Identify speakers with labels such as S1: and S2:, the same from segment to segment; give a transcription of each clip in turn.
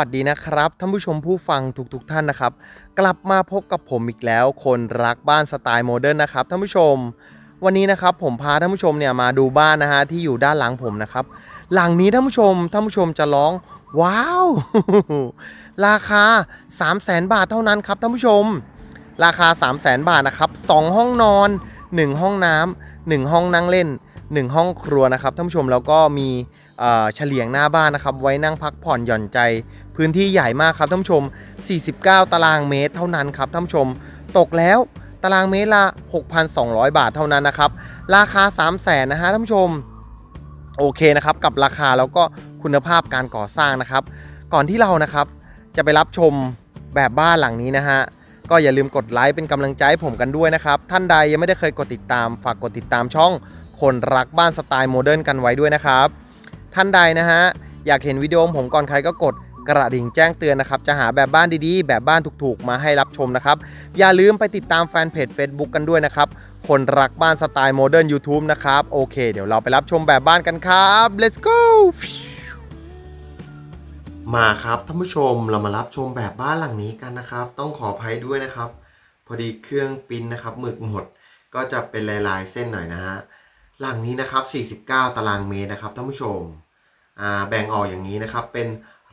S1: วัสดีนะครับท่านผู้ชมผู้ฟังทุกๆทท่านนะครับ กลับมาพบกับผมอีกแล้ว คนรักบ้านสไตล์โมเดิร์นนะครับท่านผู้ชม วันนี้นะครับผมพาท่านผู้ชมเนี่ยมาดูบ้านนะฮะที่อยู่ด้านหลังผมนะครับ หลังนี้ท่านผู้ชมท่านผู้ชมจะร้องว้าว ราคา 3 0 0แสนบาทเท่านั้นครับท่านผู้ชม ราคา 3 0 0แสนบาทนะครับ 2 ห้องนอน 1 ห้องน้ำ1ห้องนั่งเล่น 1 ห้องครัวนะครับท่านผู้ชมแล้วก็มีเฉลียงหน้าบ้านนะครับ ไว้นั่งพักผ่อนหย่อนใจ พื้นที่ใหญ่มากครับท่านผู้ชม 49 ตารางเมตรเท่านั้นครับท่านผู้ชม ตกแล้วตารางเมตรละ 6,200 บาทเท่านั้นนะครับ ราคา 3 0 0แสนนะฮะท่านผู้ชม โอเคนะครับ กับราคาแล้วก็คุณภาพการก่อสร้างนะครับ ก่อนที่เรานะครับจะไปรับชมแบบบ้านหลังนี้นะฮะก็อย่าลืมกดไลค์เป็นกำลังใจให้ผมกันด้วยนะครับ ท่านใดยังไม่ได้เคยกดติดตาม ฝากกดติดตามช่อง คนรักบ้านสไตล์โมเดิร์นกันไว้ด้วยนะครับ ท่านใดนะฮะอยากเห็นวิดีโอผมก่อนใครก็กดกระดิ่งแจ้งเตือนนะครับ จะหาแบบบ้านดีๆ แบบบ้านถูกๆ มาให้รับชมนะครับ อย่าลืมไปติดตามแฟนเพจ Facebook กันด้วยนะครับ คนรักบ้านสไตล์โมเดิร์น YouTube นะครับ โอเค เดี๋ยวเราไปรับชมแบบบ้านกันครับ let's go มาครับท่านผู้ชมเรามารับชมแบบบ้านหลังนี้กันนะครับ ต้องขออภัยด้วยนะครับ พอดีเครื่องปิ้นนะครับหมึกหมดก็จะเป็นลายๆเส้นหน่อยนะฮะ หลังนี้นะครับ 49 ตารางเมตรนะครับท่านผู้ชมแบ่งออกอย่างนี้นะครับ เป็น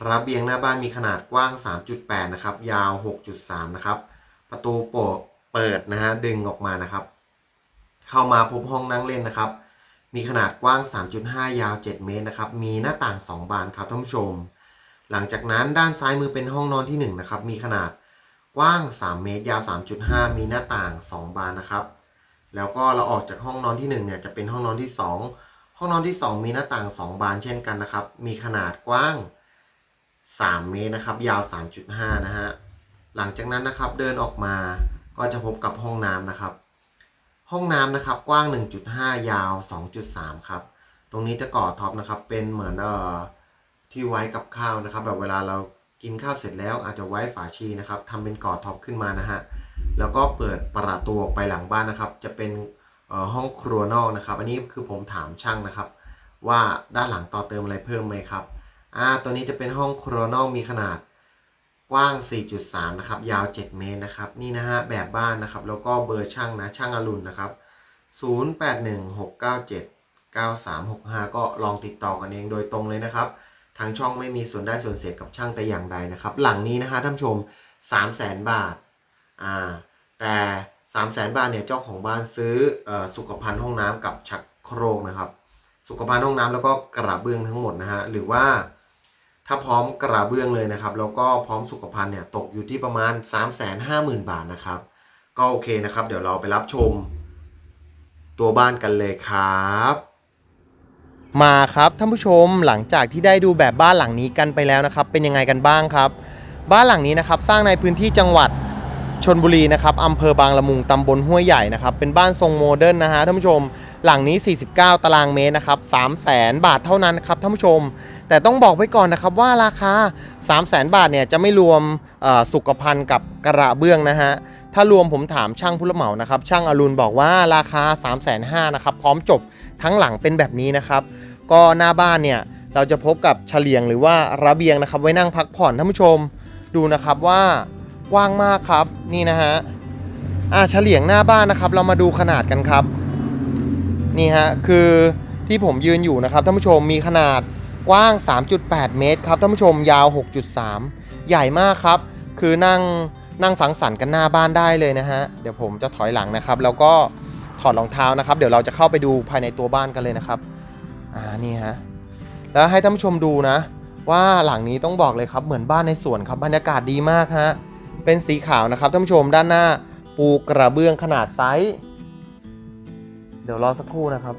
S1: ระเบียงหน้าบ้านมีขนาดกว้าง 3.8 นะครับ ยาว 6.3 นะครับ ประตูโปะเปิดนะฮะ ดึงออกมานะครับ เข้ามาพบห้องนั่งเล่นนะครับ มีขนาดกว้าง 3.5 ยาว 7 เมตรนะครับ มีหน้าต่าง 2 บานครับท่านผู้ชม หลังจากนั้นด้านซ้ายมือเป็นห้องนอนที่1นะครับ มีขนาดกว้าง 3 เมตร ยาว 3.5 มีหน้าต่าง 2 บานนะครับ แล้วก็เราออกจากห้องนอนที่1เนี่ยจะเป็นห้องนอนที่ 2 ห้องนอนที่ 2 มีหน้าต่าง 2 บานเช่นกันนะครับ มีขนาดกว้าง 3 เมตรนะครับ ยาว 3.5 นะฮะ หลังจากนั้นนะครับเดินออกมาก็จะพบกับห้องน้ำนะครับ ห้องน้ำนะครับกว้าง 1.5 ยาว 2.3 ครับ ตรงนี้จะก่อท็อปนะครับเป็นเหมือนเอ่อที่ไว้กับข้าวนะครับ แบบเวลาเรากินข้าวเสร็จแล้วอาจจะไว้ฝาชีนะครับทำเป็นก่อท็อปขึ้นมานะฮะ แล้วก็เปิดประตูออกไปหลังบ้านนะครับ จะเป็นห้องครัวนอกนะครับ อันนี้คือผมถามช่างนะครับ ว่าด้านหลังต่อเติมอะไรเพิ่มไหมครับอ่าตัวนี้จะเป็นห้องครัวนอกมีขนาดกว้าง 4.3 นะครับ ยาว 7 เมตรนะครับ นี่นะฮะ แบบบ้านนะครับ แล้วก็เบอร์ช่างนะ ช่างอรุณนะครับ 0816979365 ก็ลองติดต่อกันเองโดยตรงเลยนะครับ ทางช่องไม่มีส่วนได้ส่วนเสียกับช่างแต่อย่างใดนะครับ หลังนี้นะฮะท่านผู้ชม 300,000 บาท อ่าแต่300,000บาทเนี่ยเจ้าของบ้านซื้ออสุขภัณฑ์ห้องน้ำกับชักโครกนะครับ สุขภัณฑ์ห้องน้ำแล้วก็กระเบื้องทั้งหมดนะฮะหรือว่าถ้าพร้อมกระเบื้องเลยนะครับ แล้วก็พร้อมสุขภัณฑ์เนี่ยตกอยู่ที่ประมาณ 3 5 0 0 0 0 บาทนะครับ ก็โอเคนะครับ เดี๋ยวเราไปรับชม ตัวบ้านกันเลยครับ มาครับท่านผู้ชมหลังจากที่ได้ดูแบบบ้านหลังนี้กันไปแล้วนะครับ เป็นยังไงกันบ้างครับ บ้านหลังนี้นะครับสร้างในพื้นที่จังหวัด ชนบุรีนะครับอำเภอบางละมุงตำบลห้วยใหญ่นะครับ เป็นบ้านทรงโมเดิร์นนะฮะท่านผู้ชม หลังนี้ 49 ตารางเมตรนะครับ3 0 0แสนบาทเท่านั้นครับท่านผู้ชม แต่ต้องบอกไว้ก่อนนะครับว่าราคา 3 0 0แสนบาทเนี่ยจะไม่รวมสุขภัณฑ์กับกระเบื้องนะฮะ ถ้ารวมผมถามช่างผู้รับเหมานะครับ ช่างอรุณบอกว่าราคา 3 5 0 0 0นะครับ พร้อมจบทั้งหลังเป็นแบบนี้นะครับ ก็หน้าบ้านเนี่ยเราจะพบกับเฉลียงหรือว่าระเบียงนะครับ ไว้นั่งพักผ่อนท่านผู้ชม ดูนะครับว่า กว้างมากครับนี่นะฮะอ่าเฉลียงหน้าบ้านนะครับ เรามาดูขนาดกันครับ นี่ฮะคือที่ผมยืนอยู่นะครับท่านผู้ชมมีขนาดกว้าง 3.8 เมตรครับท่านผู้ชมยาว 6.3 ใหญ่มากครับ คือนั่งนั่งสังสรรค์กันหน้าบ้านได้เลยนะฮะเดี๋ยวผมจะถอยหลังนะครับ แล้วก็ถอดรองเท้านะครับ เดี๋ยวเราจะเข้าไปดูภายในตัวบ้านกันเลยนะครับอ่านี่ฮะแล้วให้ท่านผู้ชมดูนะ ว่าหลังนี้ต้องบอกเลยครับเหมือนบ้านในสวนครับบรรยากาศดีมากฮะ เป็นสีขาวนะครับท่านผู้ชมด้านหน้าปูกระเบื้องขนาดไซส์ เดี๋ยวรอสักครู่นะครับ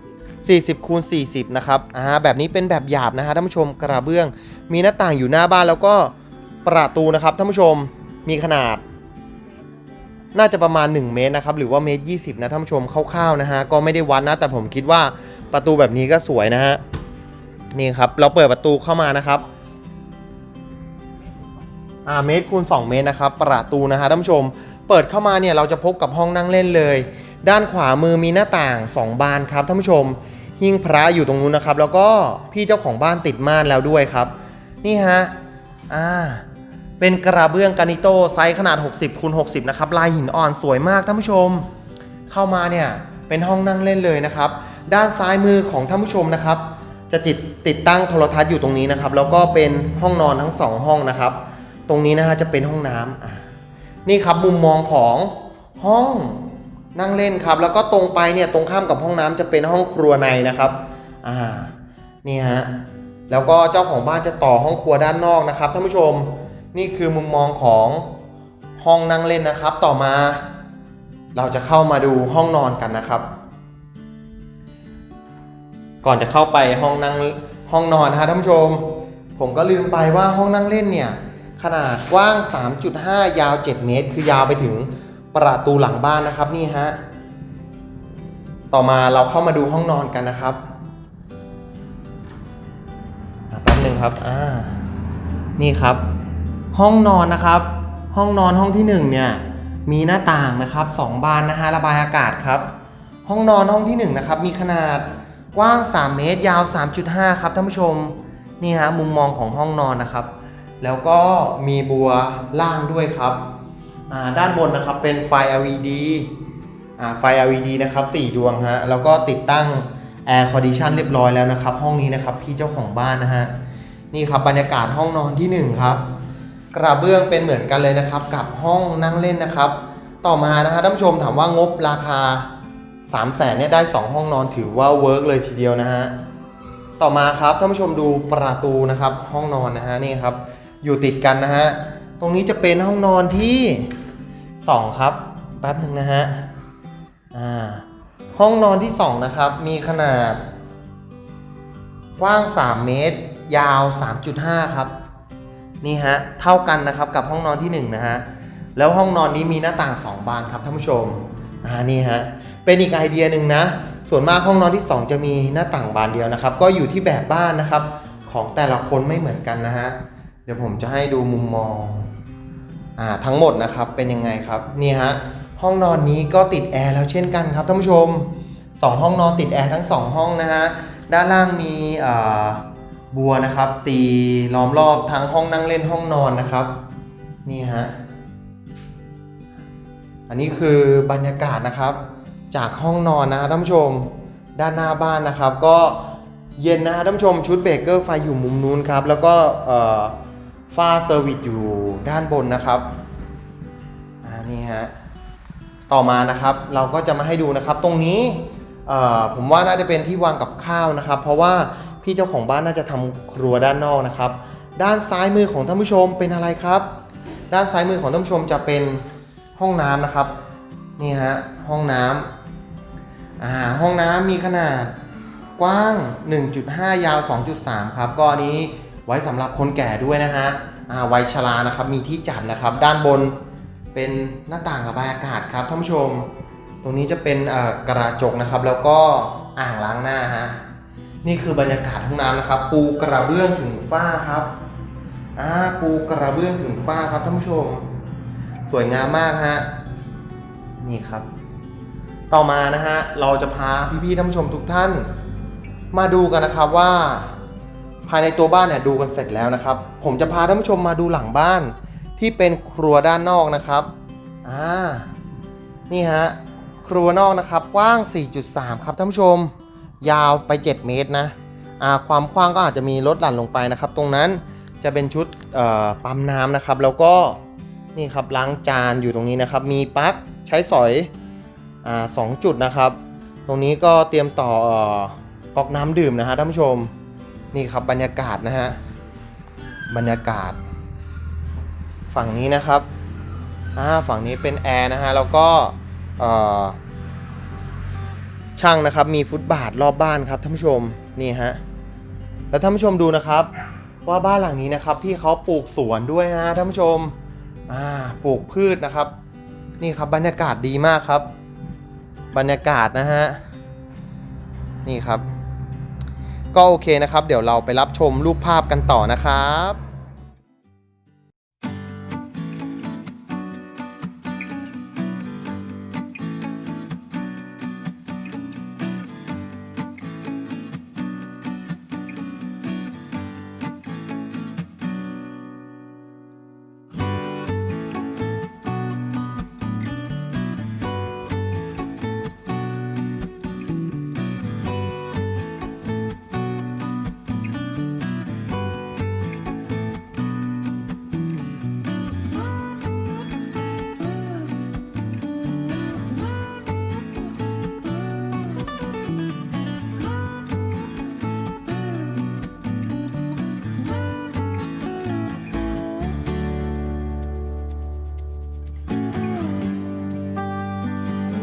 S1: 40คูณ40 นะครับอ่าแบบนี้เป็นแบบหยาบนะฮะท่านผู้ชมกระเบื้อง มีหน้าต่างอยู่หน้าบ้านแล้วก็ประตูนะครับท่านผู้ชมมีขนาด น่าจะประมาณ 1 เมตรนะครับหรือว่าเมตร20นะท่านผู้ชมคร่าวๆนะฮะก็ไม่ได้วัดนะ แต่ผมคิดว่าประตูแบบนี้ก็สวยนะฮะนี่ครับเราเปิดประตูเข้ามานะครับ เมตรคูณ2 เมตรนะครับประตูนะฮะท่านผู้ชม เปิดเข้ามาเนี่ยเราจะพบกับห้องนั่งเล่นเลย ด้านขวามือมีหน้าต่าง 2 บานครับท่านผู้ชม หิ้งพระอยู่ตรงนู้นนะครับ แล้วก็พี่เจ้าของบ้านติดม่านแล้วด้วยครับ นี่ฮะอ่าเป็นกระเบื้องกานิโต้ไซส์ขนาด 60คูณ60 นะครับ ลายหินอ่อนสวยมากท่านผู้ชม เข้ามาเนี่ยเป็นห้องนั่งเล่นเลยนะครับ ด้านซ้ายมือของท่านผู้ชมนะครับ จะติดติดตั้งโทรทัศน์อยู่ตรงนี้นะครับ แล้วก็เป็นห้องนอนทั้งสองห้องนะครับ ตรงนี้นะฮะจะเป็นห้องน้ำอ่านี่ครับมุมมองของห้องนั่งเล่นครับ แล้วก็ตรงไปเนี่ยตรงข้ามกับห้องน้ำจะเป็นห้องครัวในนะครับอ่านี่ฮะแล้วก็เจ้าของบ้านจะต่อห้องครัวด้านนอกนะครับท่านผู้ชมนี่คือมุมมองของห้องนั่งเล่นนะครับ ต่อมา เราจะเข้ามาดูห้องนอนกันนะครับ ก่อนจะเข้าไปห้องนั่งห้องนอนนะฮะท่านผู้ชม ผมก็ลืมไปว่าห้องนั่งเล่นเนี่ย ขนาดกว้าง 3.5 ยาว 7 เมตร คือยาวไปถึงประตูหลังบ้านนะครับนี่ฮะ ต่อมาเราเข้ามาดูห้องนอนกันนะครับแป๊บหนึ่งครับ อ่า นี่ครับ ห้องนอนนะครับ ห้องนอนห้องที่หนึ่งเนี่ย มีหน้าต่างนะครับสองบานนะฮะ ระบายอากาศครับ ห้องนอนห้องที่หนึ่งนะครับ มีขนาดกว้าง 3 เมตร ยาว 3.5 ครับท่านผู้ชม นี่ฮะ มุมมองของห้องนอนนะครับ แล้วก็มีบัวล่างด้วยครับ ด้านบนนะครับเป็นไฟ LED ไฟ LED นะครับ4ดวงฮะ แล้วก็ติดตั้ง Air Condition เรียบร้อยแล้วนะครับ ห้องนี้นะครับพี่เจ้าของบ้านนะฮะ นี่ครับบรรยากาศห้องนอนที่ 1 ครับ กระเบื้องเป็นเหมือนกันเลยนะครับ กับห้องนั่งเล่นนะครับ ต่อมานะฮะท่านผู้ชมถามว่างบราคา 3 0 0แสนเนี่ยได้ 2 ห้องนอนถือว่าเวิร์กเลยทีเดียวนะฮะ ต่อมาครับท่านผู้ชมดูประตูนะครับห้องนอนนะฮะนี่ครับ อยู่ติดกันนะฮะ ตรงนี้จะเป็นห้องนอนที่ 2 ครับ แป๊บหนึ่งนะฮะ อ่า ห้องนอนที่ 2 นะครับ มีขนาด กว้าง 3 เมตร ยาว 3.5 ครับ นี่ฮะ เท่ากันนะครับกับห้องนอนที่ 1 นะฮะ แล้วห้องนอนนี้มีหน้าต่าง 2 บานครับท่านผู้ชม อ่า นี่ฮะ เป็นอีกไอเดียหนึ่งนะ ส่วนมากห้องนอนที่ 2 จะมีหน้าต่างบานเดียวนะครับ ก็อยู่ที่แบบบ้านนะครับ ของแต่ละคนไม่เหมือนกันนะฮะ ดี๋ยวผมจะให้ดูมุมมองอ่าทั้งหมดนะครับเป็นยังไงครับนี่ฮะห้องนอนนี้ก็ติดแอร์แล้วเช่นกันครับท่านผู้ชม 2 ห้องนอนติดแอร์ทั้ง 2 ห้องนะฮะด้านล่างมีอ่าบัวนะครับ ตีล้อมรอบทั้งห้องนั่งเล่นห้องนอนนะครับนี่ฮะอันนี้คือบรรยากาศนะครับ จากห้องนอนนะท่านผู้ชม ด้านหน้าบ้านนะครับ ก็เย็นนะฮะท่านผู้ชมชุดเบเกอร์ไฟอยู่มุมนู้นครับ แล้วก็เอ่อ ฝ้าเซอร์วิสอยู่ด้านบนนะครับอ่านี่ฮะต่อมานะครับเราก็จะมาให้ดูนะครับ ตรงนี้ผมว่าน่าจะเป็นที่วางกับข้าวนะครับ เพราะว่าพี่เจ้าของบ้านน่าจะทำครัวด้านนอกนะครับ ด้านซ้ายมือของท่านผู้ชมเป็นอะไรครับ ด้านซ้ายมือของท่านผู้ชมจะเป็นห้องน้ำนะครับนี่ฮะห้องน้ำอ่าห้องน้ำมีขนาดกว้าง 1.5 ยาว 2.3 ครับก็อันนี้ ไว้สำหรับคนแก่ด้วยนะฮะอ่าวัยชรานะครับมีที่จัดนะครับ ด้านบนเป็นหน้าต่างระบายอากาศครับท่านผู้ชม ตรงนี้จะเป็นกระจกนะครับ แล้วก็อ่างล้างหน้าฮะนี่คือบรรยากาศห้องน้ำนะครับ ปูกระเบื้องถึงฝ้าครับอ่าปูกระเบื้องถึงฝ้าครับท่านผู้ชม สวยงามมากฮะนี่ครับ ต่อมานะฮะเราจะพาพี่ๆท่านผู้ชมทุกท่าน มาดูกันนะครับว่า ภายในตัวบ้านเนี่ยดูกันเสร็จแล้วนะครับ ผมจะพาท่านผู้ชมมาดูหลังบ้านที่เป็นครัวด้านนอกนะครับอ่านี่ฮะครัวนอกนะครับกว้าง 4.3 ครับท่านผู้ชม ยาวไป 7 เมตรนะอ่าความกว้างก็อาจจะมีลดหลั่นลงไปนะครับ ตรงนั้นจะเป็นชุดปั๊มน้ำนะครับ แล้วก็นี่ครับล้างจานอยู่ตรงนี้นะครับ มีปลั๊กใช้สอยอ่าสองจุดนะครับ ตรงนี้ก็เตรียมต่อเอ่อก๊อกน้ำดื่มนะฮะท่านผู้ชม นี่ครับบรรยากาศนะฮะ บรรยากาศ ฝั่งนี้นะครับอ่าฝั่งนี้เป็นแอร์นะฮะ แล้วก็ช่างนะครับ มีฟุตบาทรอบบ้านครับท่านผู้ชม นี่ฮะ แล้วท่านผู้ชมดูนะครับ ว่าบ้านหลังนี้นะครับ พี่เขาปลูกสวนด้วยฮะท่านผู้ชม อ่า ปลูกพืชนะครับ นี่ครับบรรยากาศดีมากครับ บรรยากาศนะฮะ นี่ครับ ก็โอเคนะครับ เดี๋ยวเราไปรับชมรูปภาพกันต่อนะครับ